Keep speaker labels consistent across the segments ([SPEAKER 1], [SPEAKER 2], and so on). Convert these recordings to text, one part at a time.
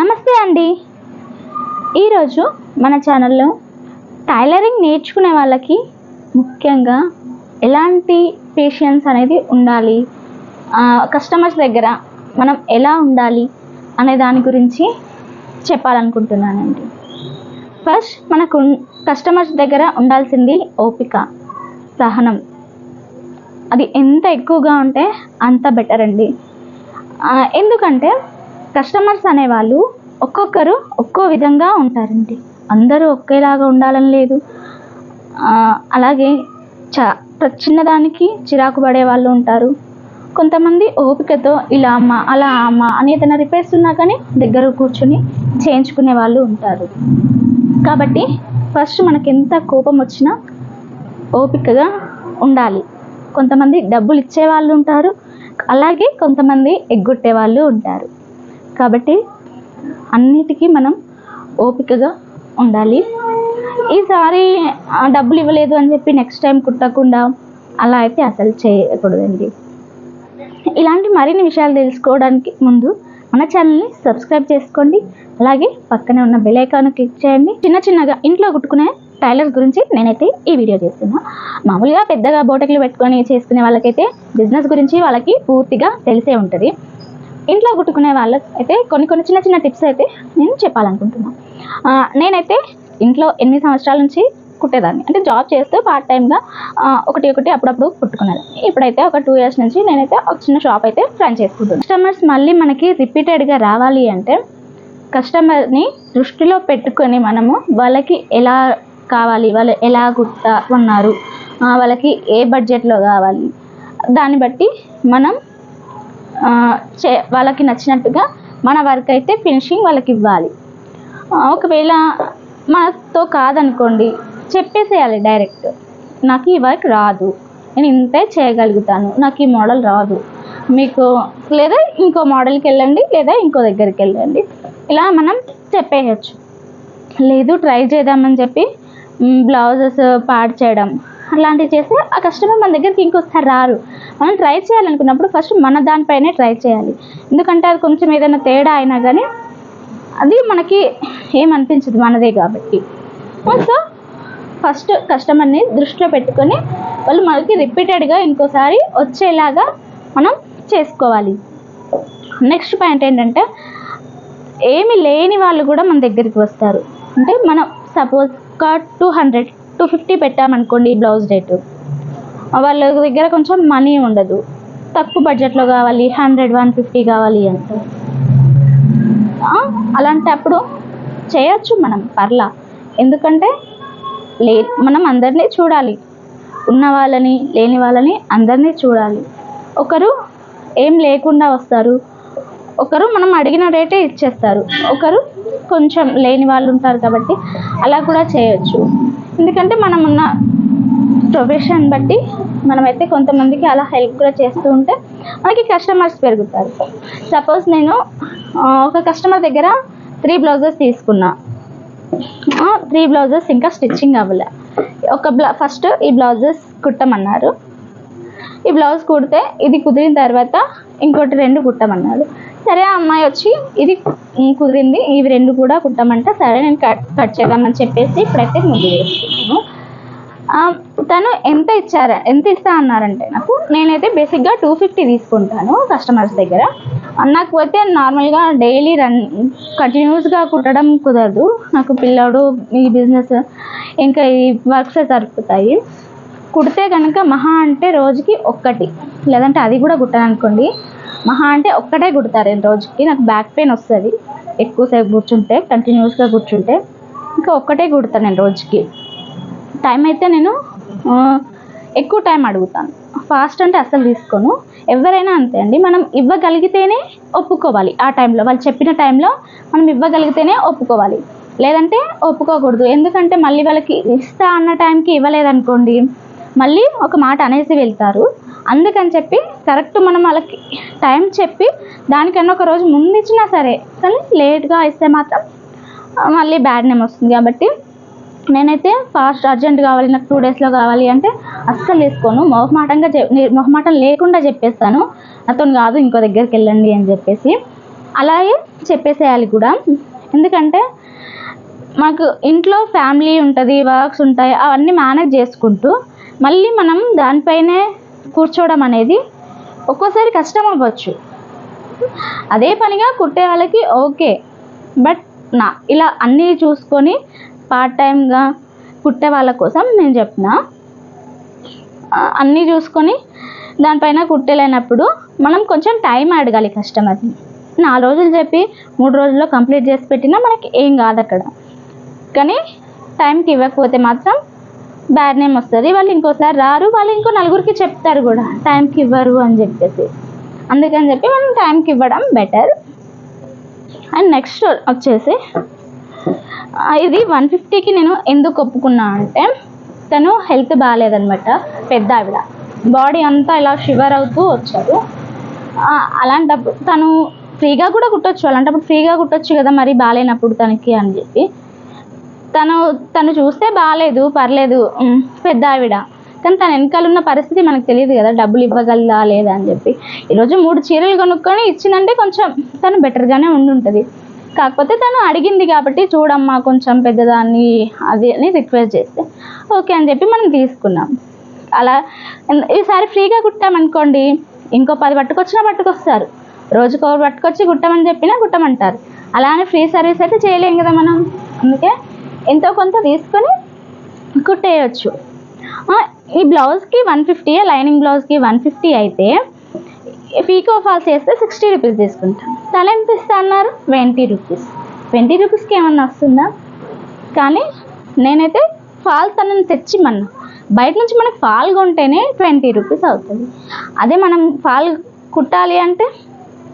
[SPEAKER 1] నమస్తే అండి. ఈరోజు మన ఛానల్లో టైలరింగ్ నేర్చుకునే వాళ్ళకి ముఖ్యంగా ఎలాంటి పేషెన్స్ అనేది ఉండాలి? కస్టమర్స్ దగ్గర మనం ఎలా ఉండాలి అనే దాని గురించి చెప్పాలనుకుంటున్నానండి. ఫస్ట్ మనకు కస్టమర్స్ దగ్గర ఉండాల్సింది ఓపిక సహనం. అది ఎంత ఎక్కువగా ఉంటే అంత బెటర్ అండి. ఎందుకంటే కస్టమర్స్ అనేవాళ్ళు ఒక్కొక్కరు ఒక్కో విధంగా ఉంటారండి. అందరూ ఒకేలాగా ఉండాలని లేదు. అలాగే చ చిన్నదానికి చిరాకు పడే వాళ్ళు ఉంటారు. కొంతమంది ఓపికతో ఇలా అమ్మ అలా అమ్మ అని ఏదైనా రిపేర్స్ ఉన్నా కానీ దగ్గర కూర్చొని చేయించుకునే వాళ్ళు ఉంటారు. కాబట్టి ఫస్ట్ మనకి ఎంత కోపం వచ్చినా ఓపికగా ఉండాలి. కొంతమంది డబ్బులు ఇచ్చే వాళ్ళు ఉంటారు. అలాగే కొంతమంది ఎగ్గొట్టే వాళ్ళు ఉంటారు. కాబట్టి అన్నిటికీ మనం ఓపికగా ఉండాలి. ఈసారి డబ్బులు ఇవ్వలేదు అని చెప్పి నెక్స్ట్ టైం కుట్టకుండా అలా అయితే అసలు చేయకూడదండి. ఇలాంటి మరిన్ని విషయాలు తెలుసుకోవడానికి ముందు మన ఛానల్ని సబ్స్క్రైబ్ చేసుకోండి. అలాగే పక్కనే ఉన్న బెల్ ఐకాన్ క్లిక్ చేయండి. చిన్న చిన్నగా ఇంట్లో కుట్టుకునే టైలర్స్ గురించి నేనైతే ఈ వీడియో చేస్తున్నా. మామూలుగా పెద్దగా బోటకులు పెట్టుకొని చేసుకునే వాళ్ళకైతే బిజినెస్ గురించి వాళ్ళకి పూర్తిగా తెలిసే ఉంటుంది. ఇంట్లో కుట్టుకునే వాళ్ళకి అయితే కొన్ని కొన్ని చిన్న చిన్న టిప్స్ అయితే నేను చెప్పాలనుకుంటున్నాను నేనైతే ఇంట్లో ఎనిమిది సంవత్సరాల నుంచి కుట్టేదాన్ని. అంటే జాబ్ చేస్తూ పార్ట్ టైంగా ఒకటి ఒకటి అప్పుడప్పుడు కుట్టుకునేది ఇప్పుడైతే ఒక టూ ఇయర్స్ నుంచి నేనైతే ఒక చిన్న షాప్ అయితే రన్ చేసుకుంటున్నాను కస్టమర్స్ మళ్ళీ మనకి రిపీటెడ్గా రావాలి అంటే కస్టమర్ని దృష్టిలో పెట్టుకొని మనము వాళ్ళకి ఎలా కావాలి వాళ్ళు ఎలా కుట్ట ఉన్నారు వాళ్ళకి ఏ బడ్జెట్లో కావాలి దాన్ని బట్టి మనం చే వాళ్ళకి నచ్చినట్టుగా మన వర్క్ అయితే ఫినిషింగ్ వాళ్ళకి ఇవ్వాలి. ఒకవేళ మనతో కాదనుకోండి చెప్పేసేయాలి డైరెక్ట్ నాకు ఈ వర్క్ రాదు. నేను ఇంతే చేయగలుగుతాను. నాకు ఈ మోడల్ రాదు. మీకు లేదా ఇంకో మోడల్కి వెళ్ళండి లేదా ఇంకో దగ్గరికి వెళ్ళండి. ఇలా మనం చెప్పేయచ్చు. లేదు ట్రై చేద్దామని చెప్పి బ్లౌజెస్ పాడ్ చేయడం. అలాంటివి చేస్తే ఆ కస్టమర్ మన దగ్గరికి ఇంకోసారి రారు. మనం ట్రై చేయాలనుకున్నప్పుడు ఫస్ట్ మన దానిపైనే ట్రై చేయాలి. ఎందుకంటే అది కొంచెం ఏదైనా తేడా అయినా కానీ అది మనకి ఏమనిపించదు మనదే కాబట్టి. సో ఫస్ట్ కస్టమర్ని దృష్టిలో పెట్టుకొని వాళ్ళు మనకి రిపీటెడ్గా ఇంకోసారి వచ్చేలాగా మనం చేసుకోవాలి. నెక్స్ట్ పాయింట్ ఏంటంటే ఏమి లేని వాళ్ళు కూడా మన దగ్గరికి వస్తారు. అంటే మనం సపోజ్ ఒక టూ హండ్రెడ్ టూ ఫిఫ్టీ పెట్టామనుకోండి బ్లౌజ్ రేటు. వాళ్ళ దగ్గర కొంచెం మనీ ఉండదు. తక్కువ బడ్జెట్లో కావాలి హండ్రెడ్ వన్ ఫిఫ్టీ కావాలి అంటే. అలాంటప్పుడు చేయొచ్చు మనం పర్లా. ఎందుకంటే లే మనం అందరినీ చూడాలి. ఉన్న వాళ్ళని లేని వాళ్ళని అందరినీ చూడాలి. ఒకరు ఏం లేకుండా వస్తారు. ఒకరు మనం అడిగిన రేటే ఇచ్చేస్తారు. ఒకరు కొంచెం లేని వాళ్ళు ఉంటారు కాబట్టి అలా కూడా చేయొచ్చు. ఎందుకంటే మనం ఉన్న ప్రొఫెషన్ బట్టి మనమైతే కొంతమందికి అలా హెల్ప్ కూడా చేస్తూ ఉంటే మనకి కస్టమర్స్ పెరుగుతారు. సపోజ్ నేను ఒక కస్టమర్ దగ్గర త్రీ బ్లౌజెస్ తీసుకున్నా. త్రీ బ్లౌజెస్ ఇంకా స్టిచ్చింగ్ అవ్వలే. ఒక బ్లా ఫస్ట్ ఈ బ్లౌజెస్ కుట్టమన్నారు. ఈ బ్లౌజ్ కుడితే ఇది కుదిరిన తర్వాత ఇంకోటి రెండు కుట్టమన్నారు. సరే ఆ అమ్మాయి వచ్చి ఇది కుదిరింది ఇవి రెండు కూడా కుట్టమంటే సరే నేను కట్ కట్ చేద్దామని చెప్పేసి ఇప్పుడైతే ముద్దు వేసుకున్నాను తను ఎంత ఇచ్చారా ఎంత ఇస్తా అన్నారంటే నాకు నేనైతే బేసిక్గా టూ ఫిఫ్టీ తీసుకుంటాను కస్టమర్స్ దగ్గర. నాకు పోతే నార్మల్గా డైలీ రన్ కంటిన్యూస్గా కుట్టడం కుదరదు. నాకు పిల్లాడు ఈ బిజినెస్ ఇంకా ఈ వర్క్స్ సరిపోతాయి. కుడితే కనుక మహా అంటే రోజుకి ఒక్కటి లేదంటే అది కూడా కుట్టాను అనుకోండి మహా అంటే ఒక్కటే కుడతారు నేను రోజుకి నాకు బ్యాక్ పెయిన్ వస్తుంది. ఎక్కువసేపు కూర్చుంటే కంటిన్యూస్గా కూర్చుంటే ఇంకా ఒక్కటే కుడతాను నేను రోజుకి. టైం అయితే నేను ఎక్కువ టైం అడుగుతాను. ఫాస్ట్ అంటే అస్సలు తీసుకోను. ఎవరైనా అంతే అండి. మనం ఇవ్వగలిగితేనే ఒప్పుకోవాలి ఆ టైంలో వాళ్ళు చెప్పిన టైంలో మనం ఇవ్వగలిగితేనే ఒప్పుకోవాలి. లేదంటే ఒప్పుకోకూడదు. ఎందుకంటే మళ్ళీ వాళ్ళకి ఇస్తా అన్న టైంకి ఇవ్వలేదనుకోండి మళ్ళీ ఒక మాట అనేసి వెళ్తారు. అందుకని చెప్పి కరెక్ట్ మనం వాళ్ళకి టైం చెప్పి దానికన్నా ఒక రోజు ముందు ఇచ్చినా సరే కానీ లేట్గా ఇస్తే మాత్రం మళ్ళీ బ్యాడ్ నేమ్ వస్తుంది కాబట్టి నేనైతే ఫాస్ట్ అర్జెంట్ కావాలి నాకు టూ డేస్లో కావాలి అంటే అస్సలు తీసుకోను. మొహమాటంగా చె మొహమాటం లేకుండా చెప్పేస్తాను. నాతో కాదు ఇంకో దగ్గరికి వెళ్ళండి అని చెప్పేసి అలాగే చెప్పేసేయాలి కూడా. ఎందుకంటే మాకు ఇంట్లో ఫ్యామిలీ ఉంటుంది వర్క్స్ ఉంటాయి అవన్నీ మేనేజ్ చేసుకుంటూ మళ్ళీ మనం దానిపైనే కూర్చోవడం అనేది ఒక్కోసారి కష్టం అవ్వచ్చు. అదే పనిగా కుట్టే వాళ్ళకి ఓకే. బట్ నా ఇలా అన్నీ చూసుకొని పార్ట్ టైంగా కుట్టే వాళ్ళ కోసం నేను చెప్పిన. అన్నీ చూసుకొని దానిపైన కుట్టలేనప్పుడు మనం కొంచెం టైం అడగాలి కస్టమర్ని నాలుగు రోజులు చెప్పి మూడు రోజుల్లో కంప్లీట్ చేసి పెట్టినా మనకి ఏం కాదు అక్కడ. కానీ టైంకి ఇవ్వకపోతే మాత్రం బ్యాడ్ నేమ్ వస్తుంది. వాళ్ళు ఇంకోసారి రారు. వాళ్ళు ఇంకో నలుగురికి చెప్తారు కూడా. టైంకి ఇవ్వరు అని చెప్పేసి. అందుకని చెప్పి మనం టైంకి ఇవ్వడం బెటర్ అండ్ నెక్స్ట్ వచ్చేసి ఇది వన్ ఫిఫ్టీకి నేను ఎందుకు ఒప్పుకున్నా అంటే తను హెల్త్ బాగాలేదనమాట. పెద్ద ఆవిడ. బాడీ అంతా ఇలా షివర్ అవుతూ వచ్చారు. అలాంటప్పుడు తను ఫ్రీగా కూడా కుట్టొచ్చు. అలాంటప్పుడు ఫ్రీగా కుట్టొచ్చు కదా మరి బాగాలేనప్పుడు తనకి అని చెప్పి. తను తను చూస్తే బాగాలేదు పర్లేదు పెద్ద ఆవిడ. కానీ తన వెనకాల ఉన్న పరిస్థితి మనకు తెలియదు కదా డబ్బులు ఇవ్వగలదా లేదా అని చెప్పి. ఈరోజు మూడు చీరలు కొనుక్కొని ఇచ్చిందంటే కొంచెం తను బెటర్గానే ఉండి ఉంటుంది కాకపోతే తను అడిగింది కాబట్టి చూడమ్మా కొంచెం పెద్దదాన్ని అది అని రిక్వెస్ట్ చేస్తే. ఓకే అని చెప్పి మనం తీసుకున్నాం. అలా ఈసారి ఫ్రీగా కుట్టామనుకోండి ఇంకో పది పట్టుకొచ్చినా పట్టుకొస్తారు. రోజుకో పట్టుకొచ్చి కుట్టమని చెప్పినా కుట్టమంటారు. అలానే ఫ్రీ సర్వీస్ అయితే చేయలేం కదా మనం. అందుకే ఎంతో కొంత తీసుకొని కుట్టేయచ్చు. ఈ బ్లౌజ్కి వన్ ఫిఫ్టీ లైనింగ్ బ్లౌజ్కి వన్ ఫిఫ్టీ అయితే పీకో ఫాల్స్ వేస్తే సిక్స్టీ రూపీస్ తీసుకుంటాం. తల ఎంత ఇస్తా అన్నారు? Twenty rupees. ట్వంటీ రూపీస్కి ఏమన్నా వస్తుందా? కానీ నేనైతే ఫాల్ తనని తెచ్చిమన్నా. బయట నుంచి మనకు ఫాల్ కొంటేనే ట్వంటీ రూపీస్ అవుతుంది. అదే మనం ఫాల్ కుట్టాలి అంటే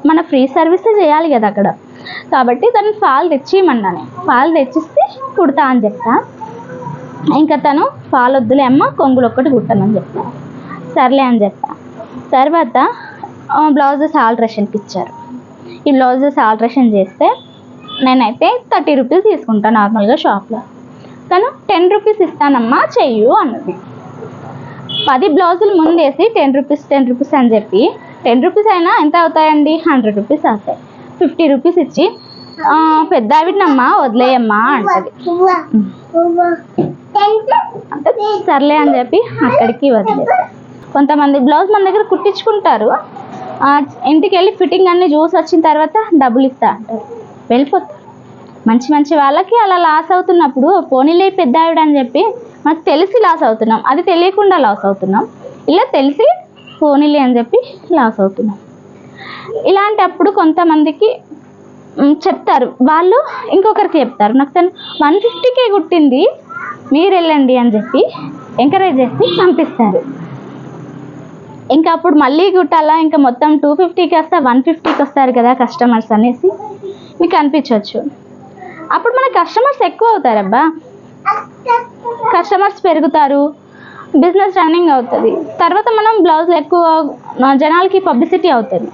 [SPEAKER 1] మన ఫ్రీ సర్వీసే చేయాలి కదా అక్కడ. కాబట్టి తను ఫాల్ తెచ్చిమన్నాను ఫాల్ తెచ్చిస్తే కుడతా అని చెప్తా. ఇంకా తను ఫాల్ వద్దులే అమ్మ కొంగులు ఒక్కటి కుట్టనని చెప్తా. సర్లే అని చెప్తా. తర్వాత బ్లౌజెస్ ఆల్ట్రేషన్కి ఇచ్చారు. ఈ బ్లౌజెస్ ఆల్ట్రేషన్ చేస్తే నేనైతే థర్టీ రూపీస్ తీసుకుంటాను నార్మల్గా షాప్లో. తను టెన్ రూపీస్ ఇస్తానమ్మా చెయ్యు అన్నది. పది బ్లౌజులు ముందేసి టెన్ రూపీస్ టెన్ రూపీస్ అని చెప్పి టెన్ రూపీస్ అయినా ఎంత అవుతాయండి? హండ్రెడ్ రూపీస్ అవుతాయి. ఫిఫ్టీ రూపీస్ ఇచ్చి పెద్ద ఆవిడనమ్మా వదిలేయమ్మా అంటది. అంటే సర్లే అని చెప్పి అక్కడికి వదిలే కొంతమంది బ్లౌజ్ మన దగ్గర కుట్టించుకుంటారు. ఇంటికి వెళ్ళి ఫిట్టింగ్ అన్ని చూసి వచ్చిన తర్వాత డబ్బులు ఇస్తా అంటారు వెళ్ళిపోతారు మంచి మంచి వాళ్ళకి అలా లాస్ అవుతున్నప్పుడు పోనీలే పెద్ద ఆవిడ అని చెప్పి మనకు తెలిసి లాస్ అవుతున్నాం. అది తెలియకుండా లాస్ అవుతున్నాం. ఇలా తెలిసి పోనీలే అని చెప్పి లాస్ అవుతున్నాం. ఇలాంటప్పుడు కొంతమందికి చెప్తారు. వాళ్ళు ఇంకొకరికి చెప్తారు. నాకు తను వన్ ఫిఫ్టీకే కుట్టింది. మీరు వెళ్ళండి అని చెప్పి ఎంకరేజ్ చేసి పంపిస్తారు. ఇంకా అప్పుడు మళ్ళీ కుట్టాలా? ఇంకా మొత్తం టూ ఫిఫ్టీకి వస్తే వన్ ఫిఫ్టీకి వస్తారు కదా కస్టమర్స్ అనేసి మీకు అనిపించవచ్చు అప్పుడు మన కస్టమర్స్ ఎక్కువ అవుతారబ్బా కస్టమర్స్ పెరుగుతారు. బిజినెస్ రన్నింగ్ అవుతుంది. తర్వాత మనం బ్లౌజ్ ఎక్కువ జనాలకి పబ్లిసిటీ అవుతుంది.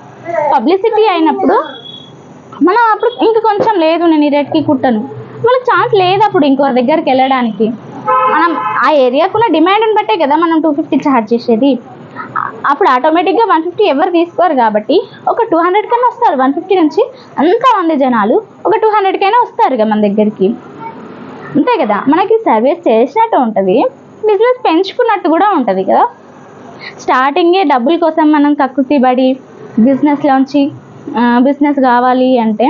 [SPEAKER 1] పబ్లిసిటీ అయినప్పుడు మనం అప్పుడు ఇంక కొంచెం లేదు నేను ఈ రేట్కి కుట్టను. మనకు ఛాన్స్ లేదు అప్పుడు ఇంకో దగ్గరికి వెళ్ళడానికి. మనం ఆ ఏరియాకున్న డిమాండ్ని బట్టే కదా మనం టూ ఫిఫ్టీ ఛార్జ్ చేసేది. అప్పుడు ఆటోమేటిక్గా వన్ ఫిఫ్టీ ఎవరు తీసుకోరు కాబట్టి ఒక టూ హండ్రెడ్ కన్నా వస్తారు. వన్ ఫిఫ్టీ నుంచి అంతమంది జనాలు ఒక టూ హండ్రెడ్కైనా వస్తారు కదా మన దగ్గరికి. అంతే కదా? మనకి సర్వీస్ చేసినట్టు ఉంటుంది. బిజినెస్ పెంచుకున్నట్టు కూడా ఉంటుంది కదా? స్టార్టింగే డబ్బుల కోసం మనం కక్కుర్తి పడి బిజినెస్లోంచి బిజినెస్ కావాలి అంటే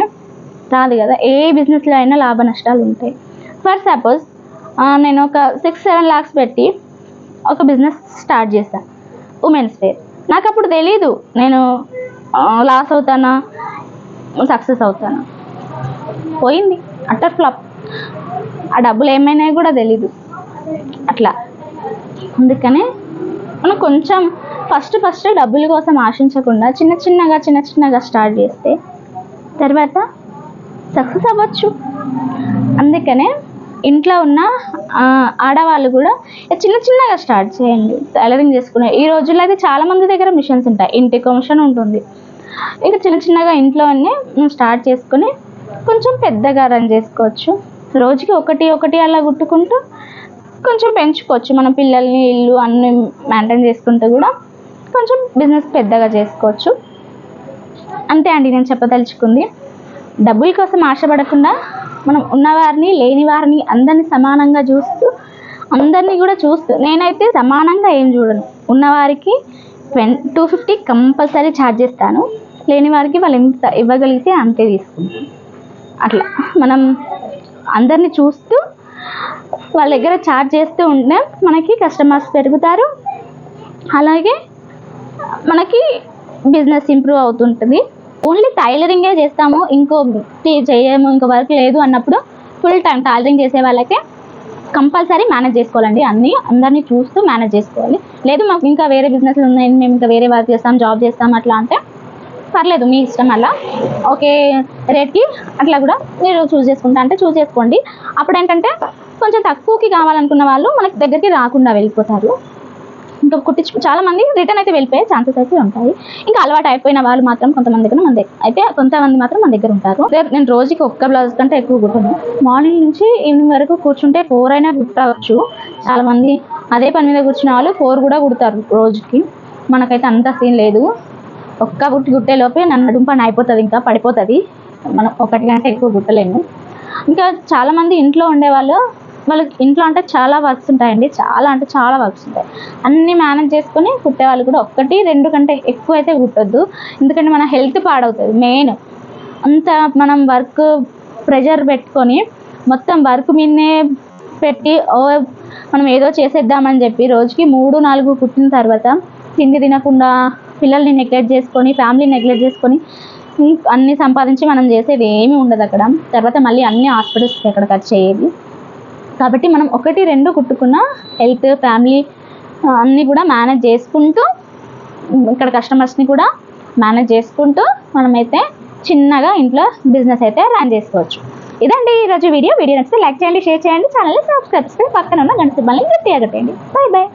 [SPEAKER 1] రాదు కదా. ఏ బిజినెస్లో అయినా లాభ నష్టాలు ఉంటాయి. ఫర్ సపోజ్ నేను ఒక సిక్స్ సెవెన్ లాక్స్ పెట్టి ఒక బిజినెస్ స్టార్ట్ చేశాను ఉమెన్స్ వేర్ నాకు అప్పుడు తెలీదు. నేను లాస్ అవుతానా? సక్సెస్ అవుతానా? పోయింది. Utter flop. ఆ డబ్బులు ఏమైనా కూడా తెలీదు. అట్లా. అందుకనే మనం కొంచెం ఫస్ట్ ఫస్ట్ డబ్బుల కోసం ఆశించకుండా చిన్న చిన్నగా చిన్న చిన్నగా స్టార్ట్ చేస్తే తర్వాత సక్సెస్ అవ్వచ్చు. అందుకనే ఇంట్లో ఉన్న ఆడవాళ్ళు కూడా చిన్న చిన్నగా స్టార్ట్ చేయండి. టైలరింగ్ చేసుకునే ఈ రోజుల్లో అయితే చాలా మంది దగ్గర మిషన్స్ ఉంటాయి. ఇంటికి మిషన్ ఉంటుంది. ఇక చిన్న చిన్నగా ఇంట్లోనే స్టార్ట్ చేసుకుని కొంచెం పెద్దగా రన్ చేసుకోవచ్చు. రోజుకి ఒకటి ఒకటి అలా కుట్టుకుంటూ కొంచెం పెంచుకోవచ్చు. మన పిల్లల్ని ఇల్లు అన్ని మెయింటైన్ చేసుకుంటూ కూడా కొంచెం బిజినెస్ పెద్దగా చేసుకోవచ్చు. అంతే అండి నేను చెప్పదలుచుకుంది. డబ్బుల కోసం ఆశపడకుండా మనం ఉన్నవారిని లేని వారిని అందరిని సమానంగా చూస్తూ అందరినీ కూడా చూస్తూ నేనైతే సమానంగా ఏం చూడను. ఉన్నవారికి twenty two fifty compulsory charge చేస్తాను. లేని వారికి వాళ్ళు ఎంత ఇవ్వగలిగితే అంతే తీసుకుంటాను అట్లా మనం అందరినీ చూస్తూ వాళ్ళ దగ్గర చార్జ్ చేస్తూ ఉంటే మనకి కస్టమర్స్ పెరుగుతారు. అలాగే మనకి బిజినెస్ ఇంప్రూవ్ అవుతుంటుంది. ఓన్లీ టైలరింగే చేస్తాము ఇంకో వృత్తి చేయము ఇంకో వర్క్ లేదు అన్నప్పుడు ఫుల్ టైం టైలరింగ్ చేసే వాళ్ళకే కంపల్సరీ మేనేజ్ చేసుకోవాలండి. అన్నీ అందరినీ చూస్తూ మేనేజ్ చేసుకోవాలి. లేదు మాకు ఇంకా వేరే బిజినెస్లు ఉన్నాయి మేము ఇంకా వేరే వర్క్ చేస్తాం జాబ్ చేస్తాం అట్లా అంటే పర్లేదు మీ ఇష్టం అలా. ఓకే రేట్కి అట్లా కూడా మీరు చూస్ చేసుకుంటా అంటే చూస్ చేసుకోండి. అప్పుడు ఏంటంటే కొంచెం తక్కువకి కావాలనుకున్న వాళ్ళు మనకి దగ్గరికి రాకుండా వెళ్ళిపోతారు. ఇంకా కుట్టించు చాలా మంది రిటర్న్ అయితే వెళ్ళిపోయే ఛాన్సెస్ అయితే ఉంటాయి. ఇంకా అలవాటు అయిపోయిన వాళ్ళు మాత్రం కొంతమంది దగ్గర మన దగ్గర అయితే కొంతమంది మాత్రం మన దగ్గర ఉంటారు. నేను రోజుకి ఒక్క బ్లౌజ్ కంటే ఎక్కువ కుట్టాను. మార్నింగ్ నుంచి ఈవినింగ్ వరకు కూర్చుంటే ఫోర్ అయినా కుట్టవచ్చు. చాలా మంది అదే పని మీద కూర్చున్న వాళ్ళు ఫోర్ కూడా కుడతారు రోజుకి. మనకైతే అంత సీన్ లేదు. ఒక్క గుట్టి గుట్టే లోపే నన్ను నడుం పని అయిపోతుంది ఇంకా పడిపోతుంది. మనం ఒకటి కంటే ఎక్కువ గుట్టలేము. ఇంకా చాలామంది ఇంట్లో ఉండేవాళ్ళు వాళ్ళకి ఇంట్లో అంటే చాలా వర్క్స్ ఉంటాయండి. చాలా అంటే చాలా వర్క్స్ ఉంటాయి. అన్నీ మేనేజ్ చేసుకొని కుట్టే వాళ్ళు కూడా ఒక్కటి రెండు కంటే ఎక్కువ అయితే కుట్టద్దు. ఎందుకంటే మన హెల్త్ పాడవుతుంది మెయిన్. అంత మనం వర్క్ ప్రెషర్ పెట్టుకొని మొత్తం వర్క్ మీదనే పెట్టి ఓ మనం ఏదో చేసేద్దామని చెప్పి రోజుకి మూడు నాలుగు కుట్టిన తర్వాత తిండి తినకుండా పిల్లల్ని నెగ్లెక్ట్ చేసుకొని ఫ్యామిలీని నెగ్లెక్ట్ చేసుకొని అన్నీ సంపాదించి మనం చేసేది ఏమీ ఉండదు అక్కడ. తర్వాత మళ్ళీ అన్ని హాస్పిటల్స్కి అక్కడ ఖర్చు అయ్యేది కాబట్టి మనం ఒకటి రెండు కుట్టుకున్న హెల్త్ ఫ్యామిలీ అన్నీ కూడా మేనేజ్ చేసుకుంటూ ఇక్కడ కస్టమర్స్ని కూడా మేనేజ్ చేసుకుంటూ మనమైతే చిన్నగా ఇంట్లో బిజినెస్ అయితే రన్ చేసుకోవచ్చు. ఇదండి ఈరోజు వీడియో. వీడియో నచ్చితే లైక్ చేయండి షేర్ చేయండి. ఛానల్ని సబ్స్క్రైబ్ చేసుకొని పక్కన ఉన్న గంట సిబ్బంది గట్టిగా కట్టండి బాయ్ బాయ్